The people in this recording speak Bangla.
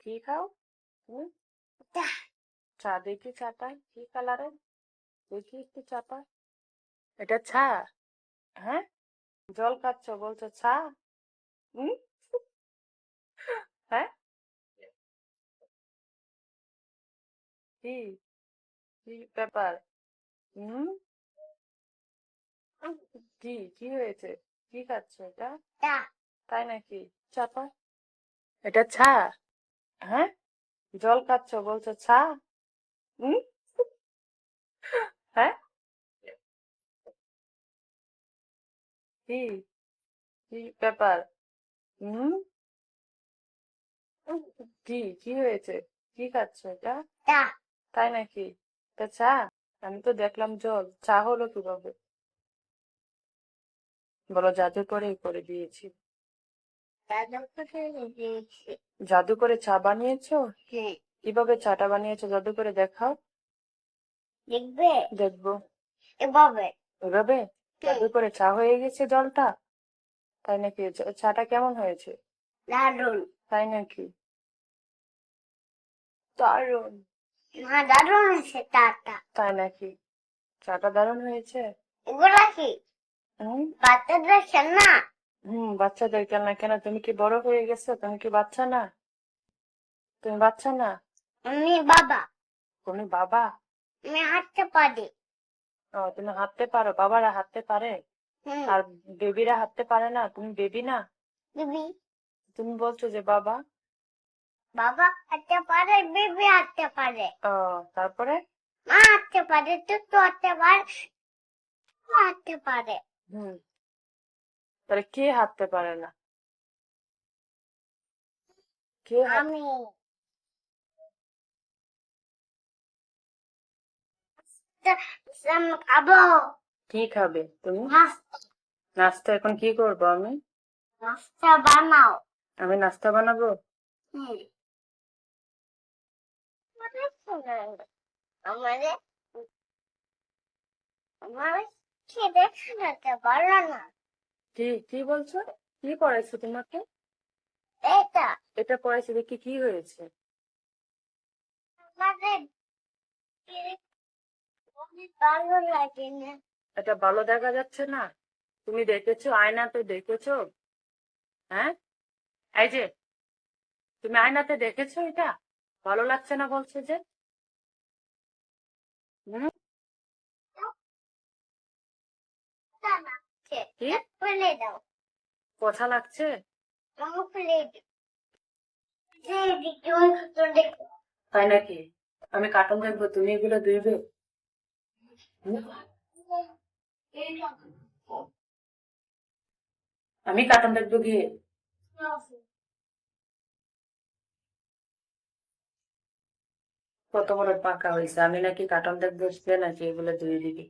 কি খাও হুম চা। দেখি চাটা কি কালারের দেখি একটু চাটা। এটা চা? হ্যাঁ? জল খাচ্ছ বলছো চা? হুম হ্যাঁ? কি? কি ব্যাপার? হুম কি? কি হয়েছে? কি খাচ্ছ এটা? তাই নাকি? চাপা এটা চা? হ্যাঁ? জল খাচ্ছ বলছো চা? হুম? হ্যাঁ? কি? কি ব্যাপার? হুম? কি? কি হয়েছে? কি খাচ্ছ এটা? তাই নাকি? তা চা? আমি তো দেখলাম জল। চা হলো কীভাবে? বলো জাদু করে করে দিয়েছি। জাদু করে চা বানিয়েছো? হ্যাঁ। কীভাবে চাটা বানিয়েছো জাদু করে দেখাও। দেখবে? দেখব। এভাবে। এভাবে? জাদু করে চা হয়ে গেছে জলটা? তাই নাকি? চাটা কেমন হয়েছে? দারুণ তাই নাকি? দারুণ। না চাটা। তাই নাকি? চাটা দারুণ হয়েছে? এগুলা কি? বাচ্চাদের খেলনা? হুম বাচ্চাদের কেন কেন তুমি কি বড় হয়ে গেছো? তুমি কি বাচ্চা না? তুমি বাচ্চা না? আমি বাবা। তুমি বাবা? আমি হাঁটতে পারি। ও তুমি হাঁটতে পারো বাবারা হাঁটতে পারে? আর বেবিরা হাঁটতে পারে না? তুমি বেবি না? দিবি তুমি বলছো যে বাবা? বাবা হাঁটতে পারে বেবি হাঁটতে পারে। ও তারপরে? মা হাঁটতে পারে তুতু হাঁটতে পারে হাঁটতে পারে। হুম। তাহলে কে হাঁটতে পারে না? কে আমি। খাব। কি খাবে তুমি? নাস্তা এখন কি করব আমি? নাস্তা বানাও। আমি নাস্তা বানাবো? আমাদের আমার খেতে খেতে পারো না। কি কি বলছো? কি পড়াইছো তোমাকে? এটা। এটা পড়াইছো? দেখি কি হয়েছে? ভালো লাগে না এটা ভালো দেখা যাচ্ছে না? তুমি দেখেছ? আয়নাতে দেখেছ? হ্যাঁ? এই যে তুমি আয়নাতে দেখেছ এটা? ভালো লাগছে না বলছে যে হুম কি? দাও। কথা লাগছে? দিকে তাই নাকি? আমি কার্টুন দেখব তুমি এগুলো দুইবে আমি কার্টুন দেখব গিয়ে কত বড় পাকা হয়েছে। আমি নাকি কার্টুন দেখব নাকি এগুলো দুই দিবি।